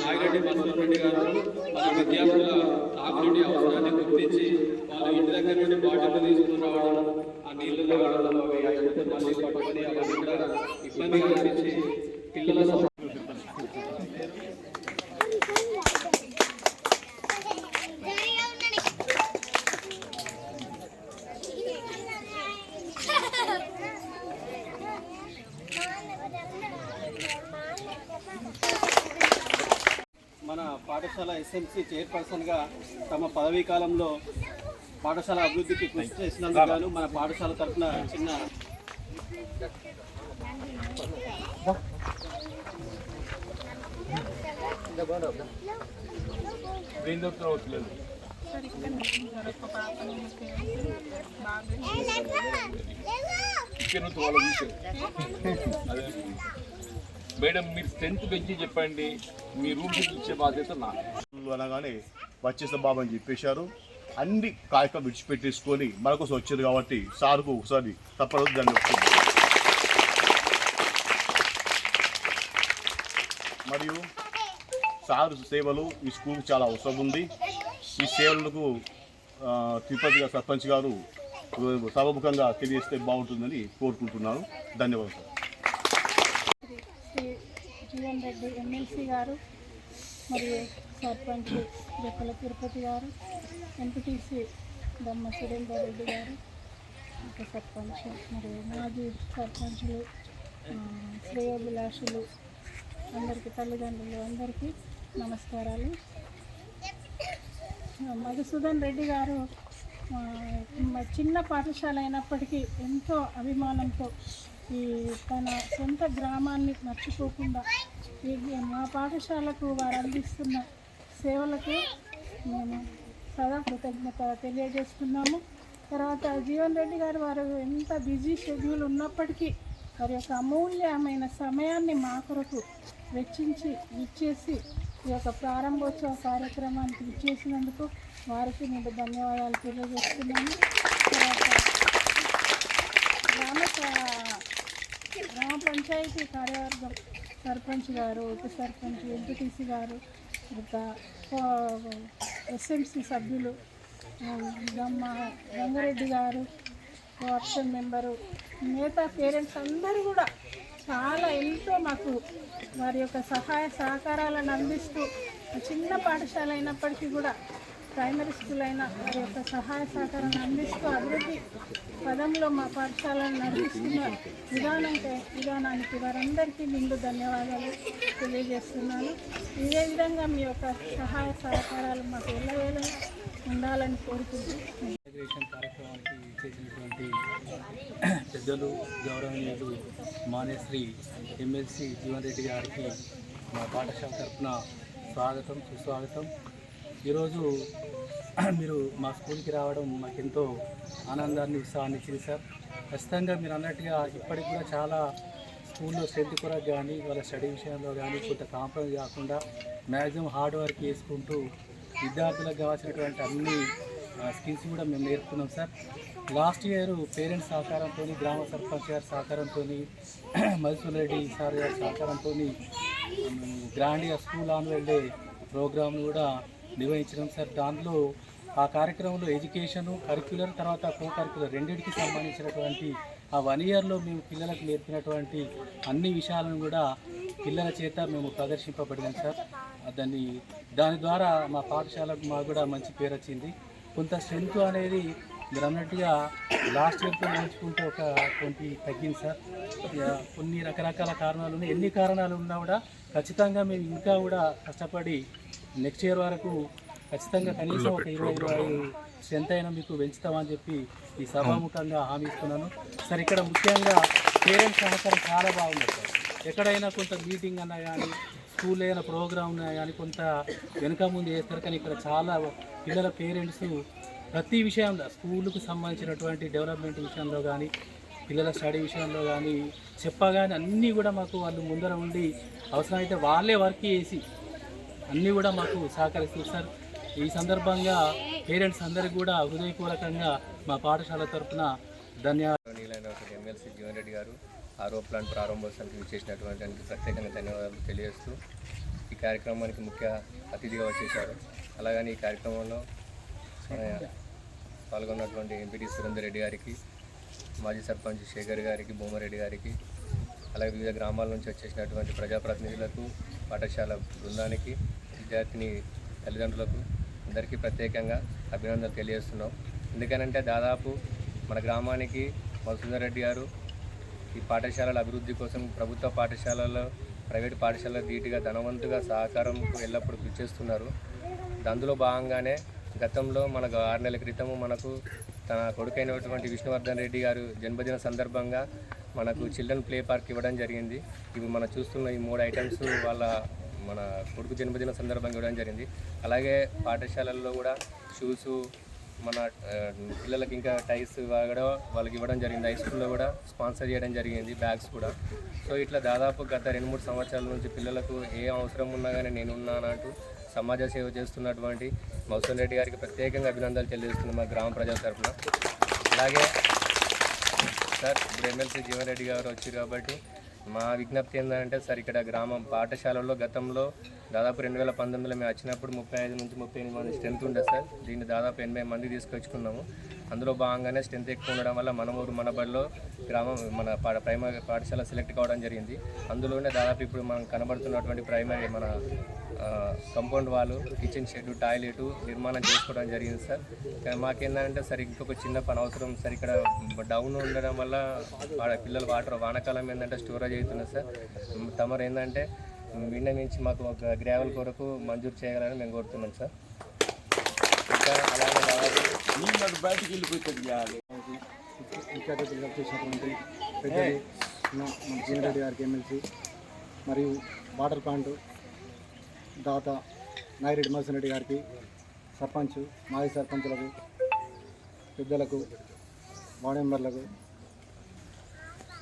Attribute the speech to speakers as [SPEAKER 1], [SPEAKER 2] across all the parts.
[SPEAKER 1] నాగిరెడ్డి మధుసూదన్ రెడ్డి గారు మన విద్యార్థుల తాగునీటి అవసరాన్ని గుర్తించి వాళ్ళు ఇంటి దగ్గర నుండి బాటిల్ తీసుకుని రావడం ఆ నీళ్ళలో వెళ్ళడం అవి మళ్ళీ పట్టుకొని అవన్నీ కూడా ఇబ్బంది కల్పించి పిల్లల సౌ- మన పాఠశాల చైర్పర్సన్గా తమ పదవీ కాలంలో పాఠశాల అభివృద్ధికి కృషి చేసినందుకు గాను మన పాఠశాల తరఫున చిన్న
[SPEAKER 2] మేడం మీరు టెన్త్ పెంచి చెప్పండి మీ రూమ్ ఇచ్చే బాధ్యత నా
[SPEAKER 3] అనగానే వచ్చేసిన బాబు అని చెప్పేశారు. అన్ని కార్యక్రమం విడిచిపెట్టేసుకొని మనకోసం వచ్చారు కాబట్టి సార్కు ఒకసారి తప్పదు దాన్ని మరియు సార్ సేవలు ఈ స్కూల్కి చాలా అవసరం ఉంది. ఈ సేవలకు తిరుపతి గారు సర్పంచ్ గారు సభముఖంగా తెలియజేస్తే బాగుంటుందని కోరుకుంటున్నాను. ధన్యవాదాలు
[SPEAKER 4] శ్రీ జీవన్ రెడ్డి ఎమ్మెల్సీ గారు మరియు సర్పంచ్ జప్పల తిరుపతి గారు ఎంపీటీసీ దమ్మ సురేందర్ రెడ్డి గారు ఇంకా సర్పంచ్ మరియు మాజీ సర్పంచులు శ్రేయోభిలాషులు అందరికీ తల్లిదండ్రులు అందరికీ నమస్కారాలు. మధుసూదన్ రెడ్డి గారు చిన్న పాఠశాల అయినప్పటికీ ఎంతో అభిమానంతో ఈ తన సొంత గ్రామాన్ని మర్చిపోకుండా మా పాఠశాలకు వారు అందిస్తున్న సేవలకు మేము సదా కృతజ్ఞత తెలియజేస్తున్నాము తర్వాత జీవన్ రెడ్డి గారు వారు ఎంత బిజీ షెడ్యూల్ ఉన్నప్పటికీ వారి యొక్క అమూల్యమైన సమయాన్ని మా కొరకు వెచ్చించి ఇచ్చేసి ఈ యొక్క ప్రారంభోత్సవ కార్యక్రమానికి ఇచ్చేసినందుకు వారికి నేను ధన్యవాదాలు తెలియజేస్తున్నాను తర్వాత గ్రామ గ్రామ పంచాయతీ కార్యవర్గం సర్పంచ్ గారు ఉప సర్పంచ్ ఎంపీటీసీ గారు ఎస్ఎంసీ సభ్యులు గమ్మ రంగారెడ్డి గారు వాట్సప్ మెంబరు మిగతా పేరెంట్స్ అందరూ కూడా చాలా ఎంతో మాకు వారి యొక్క సహాయ సహకారాలను అందిస్తూ చిన్న పాఠశాల అయినప్పటికీ కూడా ప్రైమరీ స్కూల్ అయినా వారి యొక్క సహాయ సహకారాన్ని అందిస్తూ అభివృద్ధి పదంలో మా పాఠశాలను నడిపిస్తున్న విధానంకి విధానానికి వారందరికీ నిండు ధన్యవాదాలు తెలియజేస్తున్నాను. ఇదే విధంగా మీ యొక్క సహాయ సహకారాలు మాకు ఎల్లవేళ ఉండాలని కోరుకుంటూ
[SPEAKER 5] ఇంటిగ్రేషన్ కార్యక్రమానికి చేసినటువంటి పెద్దలు గౌరవనీయులు మానేశ్రీ ఎమ్మెల్సీ జీవన్ రెడ్డి గారికి మా పాఠశాల తరఫున స్వాగతం సుస్వాగతం. ఈరోజు మీరు మా స్కూల్కి రావడం మాకెంతో ఆనందాన్ని ఉత్సాహాన్ని ఇచ్చింది సార్. ఖచ్చితంగా మీరు అన్నట్టుగా ఇప్పటికి కూడా చాలా స్కూల్లో స్ట్రెంత్ కూడా కానీ వాళ్ళ స్టడీ విషయంలో కానీ కొంత కాంప్రమైజ్ కాకుండా మ్యాక్సిమం హార్డ్ వర్క్ చేసుకుంటూ విద్యార్థులకు కావాల్సినటువంటి అన్ని స్కిల్స్ కూడా మేము నేర్పుతున్నాం సార్. లాస్ట్ ఇయర్ పేరెంట్స్ సహకారంతో గ్రామ సర్పంచ్ గారి సహకారంతో మధుసూర్ రెడ్డి సార్ గారి సహకారంతో గ్రాండ్గా స్కూల్ ఆన్ వెళ్ళే ప్రోగ్రామ్ కూడా నిర్వహించడం సార్. దానిలో ఆ కార్యక్రమంలో ఎడ్యుకేషన్ కరిక్యులర్ తర్వాత కో కరిక్యులర్ రెండింటికి సంబంధించినటువంటి ఆ వన్ ఇయర్లో మేము పిల్లలకు నేర్పినటువంటి అన్ని విషయాలను కూడా పిల్లల చేత మేము ప్రదర్శింపబడినాం సార్. దాన్ని దాని ద్వారా మా పాఠశాలకు మాకు కూడా మంచి పేరు వచ్చింది. కొంత స్ట్రెంత్ అనేది మీరు అన్నట్టుగా లాస్ట్ ఇయర్తో నేర్చుకుంటే ఒక ట్వంటీ తగ్గింది సార్. కొన్ని రకరకాల కారణాలు ఉన్నాయి. ఎన్ని కారణాలు ఉన్నా కూడా ఖచ్చితంగా మేము ఇంకా కూడా కష్టపడి నెక్స్ట్ ఇయర్ వరకు ఖచ్చితంగా కనీసం ఒక ఇరవై ఇరవై స్ట్రెంత్ అయినా మీకు పెంచుతామని చెప్పి ఈ సభాముఖంగా హామీ ఇస్తున్నాను సార్ ఇక్కడ ముఖ్యంగా పేరెంట్స్ సహకారం చాలా బాగుంది సార్. ఎక్కడైనా కొంత మీటింగ్ అన్నా కానీ స్కూల్ ఏదైనా ప్రోగ్రామ్ ఉన్నా కానీ కొంత వెనక ముందు చేస్తారు కానీ ఇక్కడ చాలా పిల్లల పేరెంట్స్ ప్రతి విషయంలో స్కూల్కు సంబంధించినటువంటి డెవలప్మెంట్ విషయంలో కానీ పిల్లల స్టడీ విషయంలో కానీ చెప్పగానే అన్నీ కూడా మాకు వాళ్ళు ముందర ఉండి అవసరమైతే వాళ్ళే వర్క్ చేసి అన్నీ కూడా మాకు సహకరిస్తారు సార్ ఈ సందర్భంగా పేరెంట్స్ అందరికీ కూడా హృదయపూర్వకంగా మా పాఠశాల తరఫున ధన్యవాదాలు.
[SPEAKER 6] ఎమ్మెల్సీ జీవన్ రెడ్డి గారు ఆరో ప్లాంట్ ప్రారంభోత్సవానికి చేసినటువంటి దానికి ప్రత్యేకంగా ధన్యవాదాలు తెలియజేస్తూ ఈ కార్యక్రమానికి ముఖ్య అతిథిగా వచ్చేశారు. అలాగని ఈ కార్యక్రమంలో పాల్గొన్నటువంటి ఎంపీటీ సురేందర్ రెడ్డి గారికి మాజీ సర్పంచ్ శేఖర్ గారికి భూమారెడ్డి గారికి అలాగే వివిధ గ్రామాల నుంచి వచ్చేసినటువంటి ప్రజాప్రతినిధులకు పాఠశాల బృందానికి విద్యార్థిని తల్లిదండ్రులకు అందరికీ ప్రత్యేకంగా అభినందనలు తెలియజేస్తున్నాం. ఎందుకనంటే దాదాపు మన గ్రామానికి మధుసూదర్ రెడ్డి గారు ఈ పాఠశాలల అభివృద్ధి కోసం ప్రభుత్వ పాఠశాలలో ప్రైవేట్ పాఠశాలలో ధీటుగా ధనవంతుగా సహకారం ఎల్లప్పుడూ కృషి చేస్తున్నారు. అందులో భాగంగానే గతంలో మనకు ఆరు నెలల క్రితము మనకు తన కొడుకైనటువంటి విష్ణువర్ధన్ రెడ్డి గారు జన్మదిన సందర్భంగా మనకు చిల్డ్రన్ ప్లే పార్క్ ఇవ్వడం జరిగింది. ఇవి మనం చూస్తున్న ఈ మూడు ఐటమ్స్ వాళ్ళ మన కొడుకు జన్మదిన సందర్భంగా ఇవ్వడం జరిగింది. అలాగే పాఠశాలల్లో కూడా షూసు మన పిల్లలకి ఇంకా టైస్ కూడా వాళ్ళకి ఇవ్వడం జరిగింది. హై స్కూల్లో కూడా స్పాన్సర్ చేయడం జరిగింది బ్యాగ్స్ కూడా. సో ఇట్లా దాదాపు గత రెండు మూడు సంవత్సరాల నుంచి పిల్లలకు ఏ అవసరం ఉన్నా కానీ నేను ఉన్నానంటూ సమాజ సేవ చేస్తున్నటువంటి మౌసన్ రెడ్డి గారికి ప్రత్యేకంగా అభినందనలు తెలియజేస్తున్నాం మా గ్రామ ప్రజల తరఫున. అలాగే సార్ ఇప్పుడు ఎమ్మెల్సీ జీవన్ రెడ్డి గారు వచ్చారు కాబట్టి మా విజ్ఞప్తి ఏంటంటే సార్ ఇక్కడ గ్రామం పాఠశాలలో గతంలో దాదాపు రెండు వేల పంతొమ్మిదిలో మేము వచ్చినప్పుడు ముప్పై ఐదు నుంచి ముప్పై ఎనిమిది మంది స్ట్రెంత్ ఉండే సార్. దీన్ని దాదాపు ఎనభై మంది తీసుకొచ్చుకున్నాము. అందులో భాగంగానే స్ట్రెంత్ ఎక్కువ ఉండడం వల్ల మన ఊరు మన బడిలో గ్రామం మన పా ప్రైమరీ పాఠశాల సెలెక్ట్ కావడం జరిగింది. అందులోనే దాదాపు ఇప్పుడు మనం కనబడుతున్నటువంటి ప్రైమరీ మన కంపౌండ్ వాళ్ళు కిచెన్ షెడ్ టాయిలెట్ నిర్మాణం చేసుకోవడం జరిగింది సార్. కానీ మాకేంటంటే సార్ ఇంకొక చిన్న పని అవసరం సార్. ఇక్కడ డౌన్ ఉండడం వల్ల పిల్లలు వాటర్ వానాకాలం ఏంటంటే స్టోరేజ్ అవుతున్నారు సార్. తమరు ఏంటంటే నుంచి మాకు ఒక గ్రావెల్ కొరకు మంజూరు చేయగలని మేము కోరుతున్నాం సార్. ఇంకా అలాగే
[SPEAKER 2] బయటికి వెళ్ళిపోతుంది
[SPEAKER 7] చేసినటువంటి రెడ్డి గారికి ఎమ్మెల్సీ మరియు వాటర్ ప్లాంట్ దాత నాగిరెడ్డి మధుసూన్ రెడ్డి గారికి సర్పంచ్ మాజీ సర్పంచులకు పెద్దలకు వార్డు మెంబర్లకు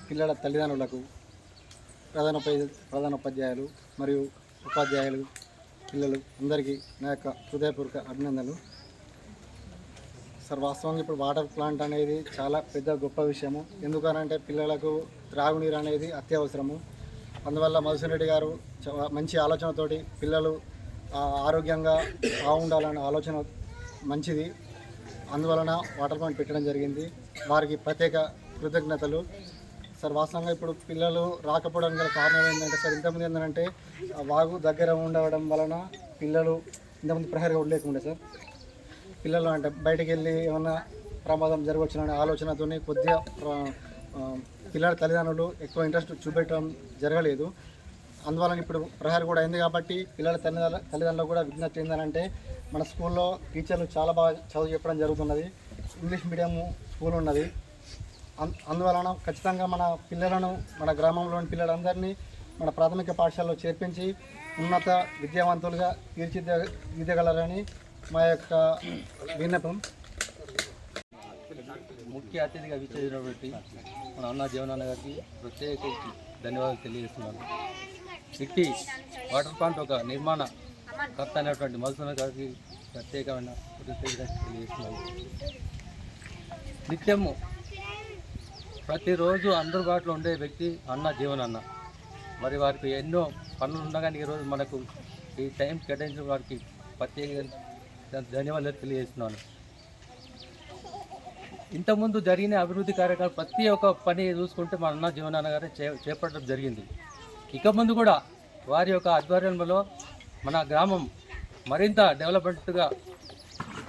[SPEAKER 7] పిల్లల తల్లిదండ్రులకు ప్రధాన ప్రధానోపాధ్యాయులు మరియు ఉపాధ్యాయులు పిల్లలు అందరికీ నా యొక్క హృదయపూర్వక అభినందనలు. సార్ వాస్తవంగా ఇప్పుడు వాటర్ ప్లాంట్ అనేది చాలా పెద్ద గొప్ప విషయము. ఎందుకనంటే పిల్లలకు త్రాగునీరు అనేది అత్యవసరము. అందువల్ల మధుసూన్ రెడ్డి గారు చ- మంచి ఆలోచనతోటి పిల్లలు ఆరోగ్యంగా బాగుండాలనే ఆలోచన మంచిది. అందువలన వాటర్ ప్లాంట్ పెట్టడం జరిగింది. వారికి ప్రత్యేక కృతజ్ఞతలు. సార్ వాస్తవంగా ఇప్పుడు పిల్లలు రాకపోవడానికి గల కారణం ఏంటంటే సార్ ఇంతకుముందు ఏంటంటే వాగు దగ్గర ఉండడం వలన పిల్లలు ఇంతకుముందు ప్రహరీ ఉండలేకుండే సార్. పిల్లలు అంటే బయటికి వెళ్ళి ఏమన్నా ప్రమాదం జరగవచ్చుననే ఆలోచనతోనే కొద్దిగా పిల్లల తల్లిదండ్రులు ఎక్కువ ఇంట్రెస్ట్ చూపెట్టడం జరగలేదు. అందువలన ఇప్పుడు ప్రహారం కూడా అయింది కాబట్టి పిల్లల తల్లిదండ్రుల తల్లిదండ్రులు కూడా విజ్ఞప్తి ఏంటంటే మన స్కూల్లో టీచర్లు చాలా బాగా చదువు చెప్పడం జరుగుతున్నది. ఇంగ్లీష్ మీడియం స్కూల్ ఉన్నది అందువలన ఖచ్చితంగా మన పిల్లలను మన గ్రామంలోని పిల్లలందరినీ మన ప్రాథమిక పాఠశాలలో చేర్పించి ఉన్నత విద్యావంతులుగా తీర్చిదిద్దగలరని మా యొక్క విన్నపం.
[SPEAKER 5] ముఖ్య అతిథిగా విచ్చేసినటువంటి మన అన్న జీవనాన్న గారికి ప్రత్యేక ధన్యవాదాలు తెలియజేస్తున్నాను. సిట్టి వాటర్ ప్లాంట్ ఒక నిర్మాణ కర్త అయినటువంటి మధుసూన గారికి ప్రత్యేకమైన కృతజ్ఞతలు తెలియజేస్తున్నాను. నిత్యము ప్రతిరోజు అందుబాటులో ఉండే వ్యక్తి అన్న జీవనన్న మరి వారికి ఎన్నో పనులు ఉండగానే ఈరోజు మనకు ఈ టైం కేటాయించిన వారికి ప్రత్యేక ధన్యవాదాలు తెలియజేస్తున్నాను. ఇంతకుముందు జరిగిన అభివృద్ధి కార్యక్రమాలు ప్రతి ఒక్క పని చూసుకుంటే మా అన్న జీవనాన్న గారే చే చేపట్టడం జరిగింది. ఇక ముందు కూడా వారి యొక్క ఆధ్వర్యంలో మన గ్రామం మరింత డెవలప్మెంట్గా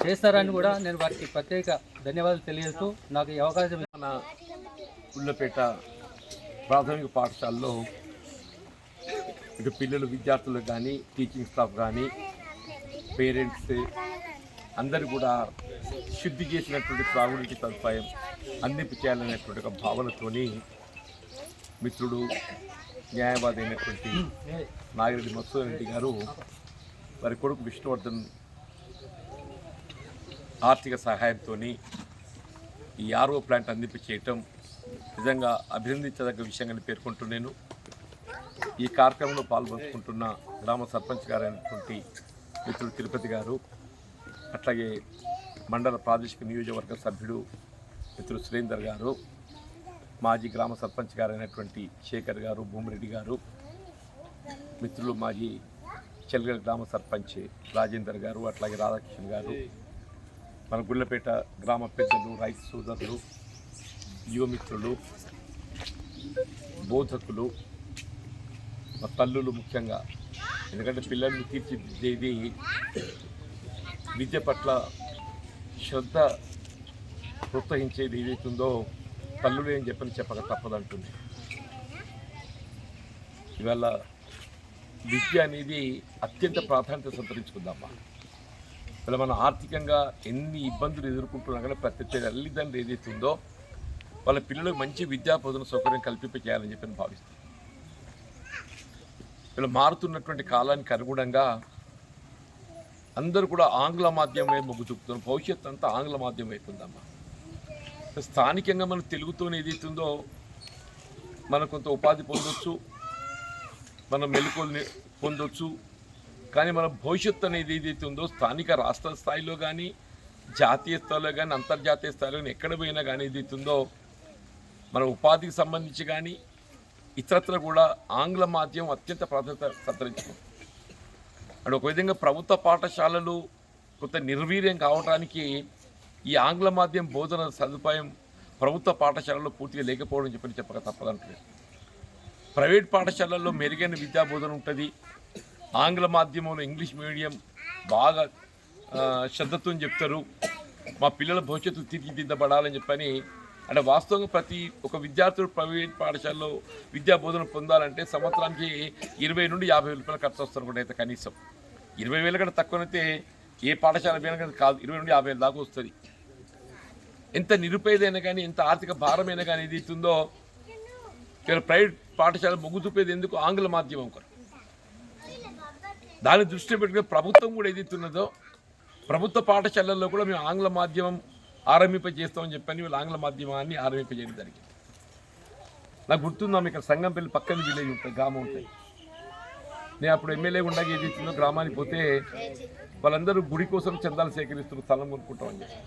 [SPEAKER 5] చేస్తారని కూడా నేను వారికి ప్రత్యేక ధన్యవాదాలు తెలియజేస్తూ నాకు ఈ అవకాశం
[SPEAKER 2] పుల్లపేట ఉల్లపేట ప్రాథమిక పాఠశాలలో ఇటు పిల్లలు విద్యార్థులకు కానీ టీచింగ్ స్టాఫ్ కానీ పేరెంట్స్ అందరు కూడా శుద్ధి చేసినటువంటి త్రాగునీటి సదుపాయం అందింపు చేయాలనేటువంటి ఒక భావనతోని మిత్రుడు న్యాయవాది అయినటువంటి నాగిరెడ్డి మత్స్య రెడ్డి గారు వారి కొడుకు విష్ణువర్ధన్ ఆర్థిక సహాయంతో ఈ ఆర్ఓ ప్లాంట్ అందింపు చేయటం నిజంగా అభినందించదగ్గ విషయంగా పేర్కొంటున్నాను. ఈ కార్యక్రమంలో పాల్పంచుకుంటున్న గ్రామ సర్పంచ్ గారైనటువంటి మిత్రుడు తిరుపతి గారు అట్లాగే మండల ప్రాదేశిక నియోజకవర్గ సభ్యుడు మిత్రుడు సురేందర్ గారు మాజీ గ్రామ సర్పంచ్ గారైనటువంటి శేఖర్ గారు భూమిరెడ్డి గారు మిత్రులు మాజీ చెల్గల గ్రామ సర్పంచ్ రాజేందర్ గారు అట్లాగే రాధాకృష్ణ గారు మన గుళ్ళపేట గ్రామ పెద్దలు రైతు సోదరులు యువమిత్రులు బోధకులు మా తల్లులు ముఖ్యంగా. ఎందుకంటే పిల్లల్ని తీర్చిదిద్దేది విద్య పట్ల శ్రద్ధ ప్రోత్సహించేది ఏదైతుందో తల్లులు ఏం చెప్పని చెప్పక తప్పదంటుంది. ఇవాళ విద్య అనేది అత్యంత ప్రాధాన్యత సంతరించుకుందామా ఇలా మనం ఆర్థికంగా ఎన్ని ఇబ్బందులు ఎదుర్కొంటున్నా కానీ ప్రతి తల్లిదండ్రులు ఏదైతుందో ఉందో వాళ్ళ పిల్లలకు మంచి విద్యా బోధన సౌకర్యం కల్పింప చేయాలని చెప్పి నేను భావిస్తాను ఇలా మారుతున్నటువంటి కాలానికి అనుగుణంగా అందరూ కూడా ఆంగ్ల మాధ్యమమే మొగ్గు చూపుతున్నారు. భవిష్యత్తు అంతా ఆంగ్ల మాధ్యమం అవుతుందమ్మా స్థానికంగా మనం తెలుగుతోనే ఏదైతుందో మనం కొంత ఉపాధి పొందొచ్చు మనం మెలకువలు పొందొచ్చు. కానీ మన భవిష్యత్తు అనేది ఏదైతే ఉందో స్థానిక రాష్ట్ర స్థాయిలో కానీ జాతీయ స్థాయిలో కానీ అంతర్జాతీయ స్థాయిలో కానీ ఎక్కడ పోయినా కానీ ఏదైతుందో ఉందో మన ఉపాధికి సంబంధించి కానీ ఇతరత్ర కూడా ఆంగ్ల మాధ్యమం అత్యంత ప్రాధాన్యత సంతరించుకుంది. అండ్ ఒక విధంగా ప్రభుత్వ పాఠశాలలు కొంత నిర్వీర్యం కావడానికి ఈ ఆంగ్ల మాధ్యమం బోధన సదుపాయం ప్రభుత్వ పాఠశాలలో పూర్తిగా లేకపోవడం చెప్పని చెప్పక తప్పదంటున్నాను ప్రైవేట్ పాఠశాలల్లో మెరుగైన విద్యా బోధన ఉంటుంది. ఆంగ్ల మాధ్యమంలో ఇంగ్లీష్ మీడియం బాగా శ్రద్ధత్వం శ్రద్ధతో చెప్తారు. మా పిల్లల భవిష్యత్తు తీర్చిదిద్దబడాలని చెప్పని అంటే వాస్తవంగా ప్రతి ఒక విద్యార్థుడు ప్రైవేట్ పాఠశాలలో విద్యా బోధన పొందాలంటే సంవత్సరానికి ఇరవై నుండి యాభై వేల రూపాయలు ఖర్చు వస్తారు కూడా అయితే కనీసం. ఇరవై వేల కంటే తక్కువనైతే ఏ పాఠశాల పోయినా కాదు ఇరవై నుండి యాభై వేల దాకా వస్తుంది. ఎంత నిరుపేదైనా కానీ ఎంత ఆర్థిక భారమైనా కానీ ఏది ఇస్తుందో ఇక్కడ ప్రైవేట్ పాఠశాల మొగ్గు చూపేది ఎందుకు? ఆంగ్ల మాధ్యమం కొరకు దాన్ని దృష్టి పెట్టుకుని ప్రభుత్వం కూడా ఏదైతున్నదో ప్రభుత్వ పాఠశాలల్లో కూడా మేము ఆంగ్ల మాధ్యమం ఆరంభింపజేస్తామని చెప్పని వీళ్ళు ఆంగ్ల మాధ్యమాన్ని ఆరంభింపజేయడం జరిగింది. నాకు గుర్తుందాం ఇక్కడ సంగంపల్లి పక్కన విలేజ్ ఉంటుంది గ్రామం ఉంటుంది నేను అప్పుడు ఎమ్మెల్యే ఉండగా ఇచ్చిందో గ్రామానికి పోతే వాళ్ళందరూ గుడి కోసం చందాలు సేకరిస్తున్న స్థలం కొనుక్కుంటామని చెప్పి.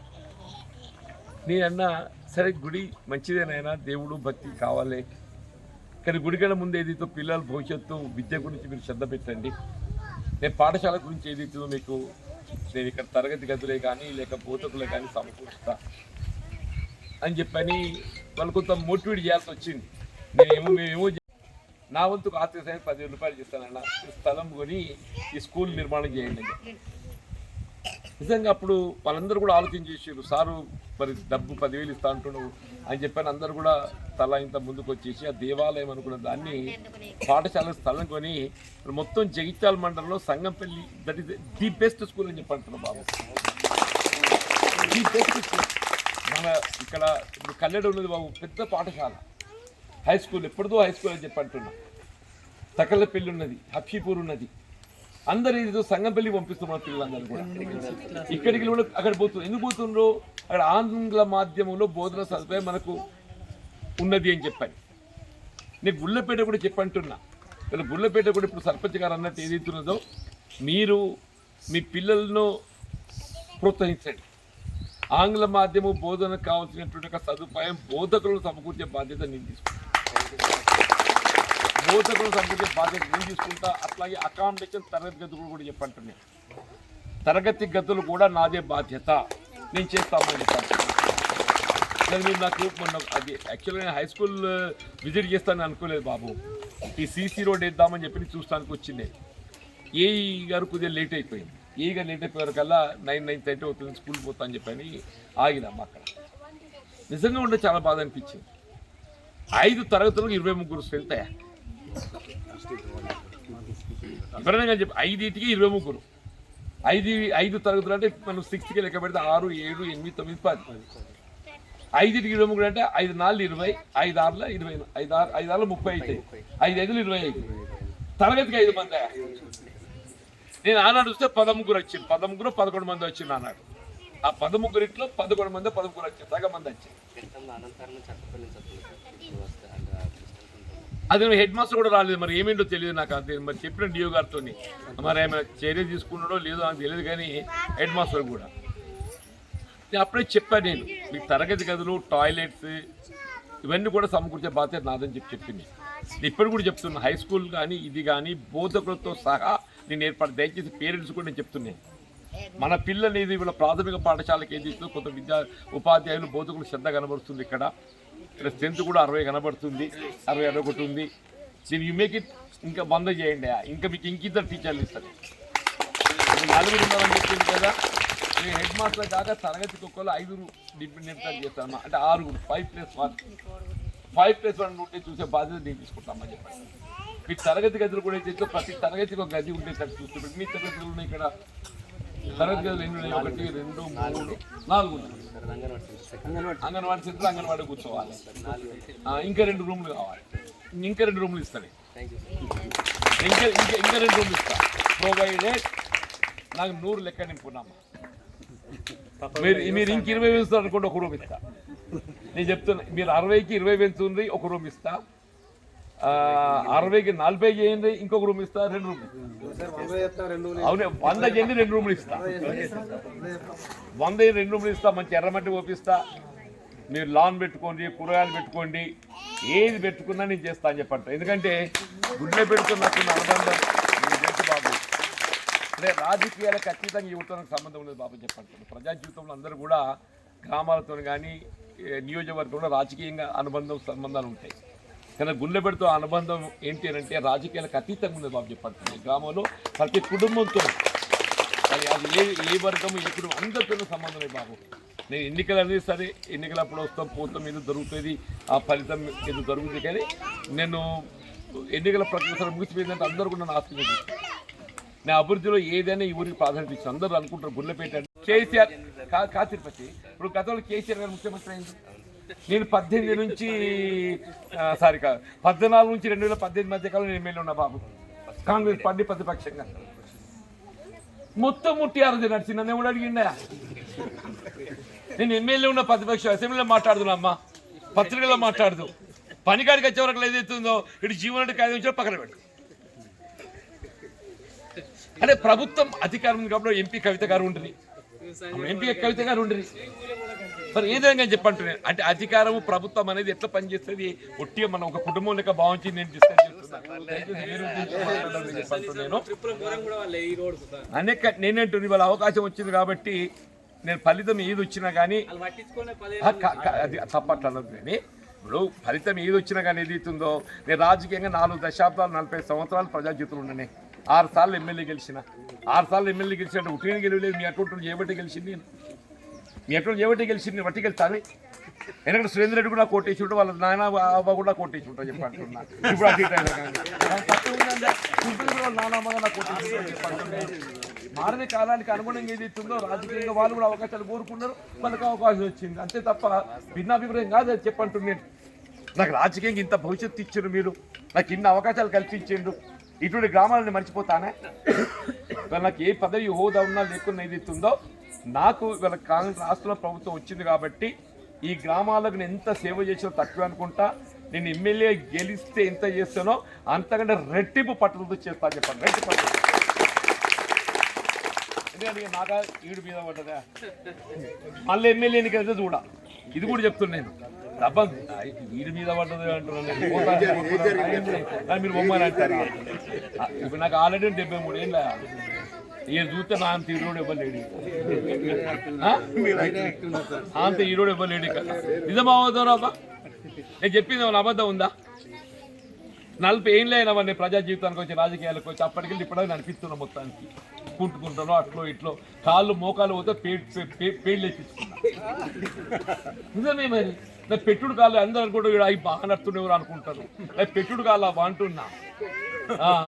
[SPEAKER 2] నేనన్నా సరే గుడి మంచిదేనైనా దేవుడు భక్తి కావాలి. కానీ గుడికన్నా ముందు ఏదైతే పిల్లల భవిష్యత్తు విద్య గురించి మీరు శ్రద్ధ పెట్టండి. నేను పాఠశాల గురించి ఏదైతుందో మీకు నేను ఇక్కడ తరగతి గదులే కానీ లేక బోధకులే కానీ సమకూరుస్తా అని చెప్పని వాళ్ళు కొంత మోటివేట్ చేయాల్సి వచ్చింది. నేనేమో మేమేమో నా వంతుకు ఆర్థిక సాయం పదివేల రూపాయలు చేస్తానన్న ఈ స్థలం కొని ఈ స్కూల్ నిర్మాణం చేయండి. నిజంగా అప్పుడు వాళ్ళందరూ కూడా ఆలోచించేసారు సారు మరి డబ్బు పదివేలు ఇస్తా అంటున్నావు అని చెప్పాను అందరూ కూడా తల ఇంత ముందుకు వచ్చేసి ఆ దేవాలయం అనుకున్న దాన్ని పాఠశాల స్థలం కొని మొత్తం జగిత్యాల మండలంలో Sangampalli that is the best school అని చెప్పి బాబు. ది బెస్ట్ స్కూల్ మన ఇక్కడ ఇప్పుడు కల్లెడ ఉన్నది బాబు పెద్ద పాఠశాల. హై స్కూల్ ఎప్పటిదో హై స్కూల్ అని చెప్పి అంటున్నా తకల్లపల్లి ఉన్నది హఫీపూర్ ఉన్నది. అందరు ఏదో సంగంపల్లి పంపిస్తున్నారు పిల్లలందరూ కూడా. ఇక్కడికి కూడా అక్కడ పోతున్నారు ఎందుకు పోతుండ్రు? అక్కడ ఆంగ్ల మాధ్యమంలో బోధన సదుపాయం మనకు ఉన్నది అని చెప్పాను. నేను గుళ్ళపేట కూడా చెప్పంటున్నా. ఇలా గుళ్ళపేట కూడా ఇప్పుడు సర్పంచ్ గారు అన్నట్టు ఏదైతున్నదో మీరు మీ పిల్లలను ప్రోత్సహించండి. ఆంగ్ల మాధ్యమ బోధనకు కావాల్సినటువంటి ఒక సదుపాయం బోధకులను సమకూర్చే బాధ్యత నేను తీసుకుంటాను బోధకులను సమకూర్చే బాధ్యత నేను తీసుకుంటా. అట్లాగే అకామిడేషన్ తరగతి గదులు కూడా చెప్పంటున్నాయి. తరగతి గదులు కూడా నాదే బాధ్యత. నేను చేస్తామని చెప్పాను. నేను మీరు నాకు మొన్న అది యాక్చువల్గా నేను హై స్కూల్ విజిట్ చేస్తానని అనుకోలేదు బాబు. ఈ సీసీ రోడ్ వేద్దామని చెప్పి చూస్తానికి వచ్చింది. ఏ గారు కొద్దిగా లేట్ అయిపోయింది. ఏ గారు లేట్ అయిపోయారు కల్లా నైన్ నైన్ థర్టీ అవుతుంది స్కూల్ పోతా అని చెప్పని ఆగినాం అక్కడ. నిజంగా ఉంటే చాలా బాధ అనిపించింది. ఐదు తరగతులకు ఇరవై ముగ్గురు స్ట్రెంత్ ఎవరైనా చెప్పి. ఐదింటికి ఇరవై ముగ్గురు ఐదు ఐదు తరగతులు అంటే మనం సిక్స్త్కి లెక్క పెడితే ఆరు ఏడు ఎనిమిది తొమ్మిది పది. ఐదుకి ఇరవై ముగ్గురు అంటే ఐదు నాలుగు ఇరవై ఐదు ఆరుల ఇరవై ఐదు ఆరు ఐదు ఆరుల ముప్పై అయితే. ఐదు ఐదులు ఇరవై ఐదు. తరగతికి ఐదు మంది. నేను ఆనాడు చూస్తే పదముగ్గురు వచ్చింది పదముగ్గురు పదకొండు మంది వచ్చింది ఆనాడు. ఆ పదముగ్గురిట్లో పదకొండు మంది పదముగ్గురు వచ్చింది సగం మంది వచ్చింది అది హెడ్ మాస్టర్ కూడా రాలేదు మరి ఏమేంటో తెలియదు నాకు అది మరి చెప్పిన డియో గారితో మరి ఆమె చర్య తీసుకున్నాడో లేదో నాకు తెలియదు కానీ హెడ్ మాస్టర్ కూడా. నేను అప్పుడే చెప్పాను నేను మీకు తరగతి గదులు టాయిలెట్స్ ఇవన్నీ కూడా సమకూర్చే బాధ్యత నాదని చెప్పి చెప్పింది. ఇప్పుడు కూడా చెప్తున్నా హై స్కూల్ కానీ ఇది కానీ బోధకులతో సహా నేను ఏర్పాటు దయచేసి పేరెంట్స్ కూడా నేను చెప్తున్నాను. మన పిల్లలు ఇది వీళ్ళ ప్రాథమిక పాఠశాలకు ఏది ఇస్తుందో కొంత విద్యా ఉపాధ్యాయులు బోధకులు శ్రద్ధ కనబడుతుంది ఇక్కడ. ఇక్కడ స్ట్రెంత్ కూడా అరవై కనబడుతుంది అరవై అరవై ఒకటి ఉంది. సీన్ యూ మేక్ ఇట్ ఇంకా వంద చేయండి ఇంకా మీకు ఇంకిద్దరు టీచర్లు ఇస్తారు. నలుగురు ఉన్నారని చెప్పింది కదా. నేను హెడ్ మాస్టర్ కాక తరగతికి ఒక్కరు ఐదుగురు డిపెండెంట్ చేస్తాను అంటే ఆరుగురు. Five plus one five plus one ఉంటే చూసే బాధ్యత నేను తీసుకుంటామని చెప్పండి. మీ తరగతి గదులు కూడా అయితే ప్రతి తరగతికి ఒక గది ఉండేటట్టు చూస్తుంటారు మీ తరగతి ఉన్నాయి ఇక్కడ తరగతి గదులు ఒకటి రెండు మూడు నాలుగు ఉన్నాయి. అంగన్వాడీ సెంటర్ అంగన్వాడీ కూర్చోవాలి. ఇంకా రెండు రూమ్లు కావాలి. ఇంకా రెండు రూమ్లు ఇస్తాను ఇంకా ఇంకా ఇంకా రెండు రూమ్లు ఇస్తా. ప్రొవైడెడ్ నాకు నూరు లెక్క నింపున్నామా మీరు మీరు ఇంక ఇరవై పెంచుతారు అనుకోండి ఒక రూమ్ ఇస్తా. నేను చెప్తున్నా మీరు అరవైకి ఇరవై పెంచుంది ఒక రూమ్ ఇస్తా. అరవైకి నలభై చేయండి ఇంకొక రూమ్ ఇస్తా రెండు రూమ్ అవునే వంద చేయండి రెండు రూములు ఇస్తా? వంద రెండు రూములు ఇస్తా మంచి ఎర్రమట్టి ఓపిస్తా మీరు లాన్ పెట్టుకోండి కూరగాయలు పెట్టుకోండి ఏది పెట్టుకున్నా నేను చేస్తా అని చెప్పంట. ఎందుకంటే గుడ్లే పెడుతున్న అనుబంధం బాబు. అంటే రాజకీయాలకు అతీతంగా యువతకు సంబంధం లేదు బాబు చెప్పండి ప్రజా జీవితంలో అందరూ కూడా గ్రామాలతో కానీ నియోజకవర్గంలో రాజకీయంగా అనుబంధం సంబంధాలు ఉంటాయి. కానీ గుండెబెడితో అనుబంధం ఏంటి అని అంటే రాజకీయాలకు అతీతంగా ఉంది బాబు చెప్పండి గ్రామంలో ప్రతి కుటుంబంతో అది అది ఏ ఏ వర్గం ఏ కుటుంబం అందరితోనూ సంబంధమే బాబు. నేను ఎన్నికలు అనేది సరే ఎన్నికలప్పుడు వస్తాం పోతాం ఏదో దొరుకుతుంది ఆ ఫలితం ఏదో దొరుకుతుంది కానీ నేను ఎన్నికల ప్రక్రియ ముగిసిపోయిందంటే అందరూ కూడా నన్ను ఆశీర్వదిస్తారు నా అభివృద్ధిలో ఏదైనా ఈ ఊరికి ప్రాధాన్యత ఇచ్చి అందరూ అనుకుంటారు గుళ్ళపేట కేసీఆర్ కా కా తిరుపతి ఇప్పుడు గతంలో కేసీఆర్ గారు ముఖ్యమంత్రి అయింది. నేను పద్దెనిమిది నుంచి సారీ కాదు. పద్నాలుగు నుంచి రెండు వేల పద్దెనిమిది మధ్య కాలంలో నేను ఎమ్మెల్యే ఉన్నా బాబు. కాంగ్రెస్ పార్టీ ప్రతిపక్షంగా. మొత్తం ముట్టి ఆరోజు నడిచింది. నన్ను ఎవడు అడిగిండా? నేను ఎమ్మెల్యే ఉన్న ప్రతిపక్షం అసెంబ్లీలో మాట్లాడుతున్నా అమ్మా. పత్రికలో మాట్లాడుతూ. పనికాడికి వచ్చే వరకు ఏదైతుందో ఇటు జీవన కాదు పక్కన పెట్టు. అంటే ప్రభుత్వం అధికారం కాబట్టి ఎంపీ కవిత గారు ఉంటుంది ఎంపీ కవిత గారు ఉంటుంది సరే ఏ విధంగా చెప్పంటున్నాను అంటే అధికారము ప్రభుత్వం అనేది ఎట్లా పనిచేస్తుంది? ఒట్టి మనం ఒక కుటుంబం లెక్క భావించి నేను డిస్కస్ చేస్తున్నాను అనేక నేనంటుంది వాళ్ళ అవకాశం వచ్చింది కాబట్టి నేను ఫలితం ఏది వచ్చినా కానీ ఆ, అది కానీ ఇప్పుడు ఫలితం ఏది వచ్చినా కానీ ఏది నేను రాజకీయంగా నాలుగు దశాబ్దాలు నలభై సంవత్సరాలు ప్రజా జీవితంలో ఉండనే ఆరు సార్లు ఎమ్మెల్యే గెలిచిన. ఆరు సార్లు ఎమ్మెల్యే గెలిచినట్టు ఉట్టిన గెలవలేదు మీ అకౌంట్లో చేయబట్టి గెలిచింది నేను. మీ అకౌంట్ చేయబట్టి గెలిచింది? నేను బట్టి గెలుస్తాను. ఎందుకంటే సురేంద్ర రెడ్డి కూడా కోటేసి వాళ్ళ నాయన అవ్వ కూడా కోటేసి చెప్పంటున్నా ఇప్పుడు అటు ఇటు నాకు మారని కాలానికి అనుగుణంగా ఏది ఇస్తుందో రాజకీయంగా వాళ్ళు కూడా అవకాశాలు కోరుకున్నారు వాళ్ళకి అవకాశం వచ్చింది. అంతే తప్ప భిన్నాభిప్రాయం కాదు అది చెప్పంటున్నాను నాకు రాజకీయంగా ఇంత భవిష్యత్తు ఇచ్చారు మీరు. నాకు ఇన్ని అవకాశాలు కల్పించిండు. ఇటువంటి గ్రామాలని మర్చిపోతానే. నాకు ఏ పదవి హోదా ఉన్నా లేకున్నా ఏది ఇస్తుందో నాకు ఇవాళ కాంగ్రెస్ రాష్ట్రంలో ప్రభుత్వం వచ్చింది కాబట్టి ఈ గ్రామాలకు నేను ఎంత సేవ చేసినా తక్కువ అనుకుంటా. నేను ఎమ్మెల్యే గెలిస్తే ఎంత చేస్తానో అంతకంటే రెట్టింపు పట్టుదలతో చేస్తాను చెప్పండి రెట్టి పట్టుదల. ఎందుకంటే నాగా ఈడు మీద పడ్డదా? మళ్ళీ ఎమ్మెల్యే ఎన్నికైతే చూడ. ఇది కూడా చెప్తున్నాను తప్ప వీడి మీద పడ్డది అంటున్నాను నేను. మీరు బొమ్మని అంటారు? ఇప్పుడు నాకు ఆల్రెడీ డెబ్బై మూడు ఏళ్ళ. ఈయన చూస్తే నా అంత ఈరోడు ఇవ్వలేడు అంత ఈరోడు ఇవ్వలేడు ఇక నిజమా అవుతారా నేను చెప్పింది ఏమైనా అబద్ధం ఉందా నలభై ఏం లేనవన్నీ ప్రజా జీవితానికి వచ్చి రాజకీయాలకు వచ్చి అప్పటికి ఇప్పటికీ అనిపిస్తున్నా మొత్తానికి కుంటుకుంటాను అట్లో ఇట్లో కాళ్ళు మోకాలు పోతే పేడ్ పేడ్లు నిజమే మరి నా పెట్టుడు కాళ్ళు అందరూ కూడా అవి బాగా నడుతుండేవారు అనుకుంటారు నా పెట్టుడు కాళ్ళు అంటున్నా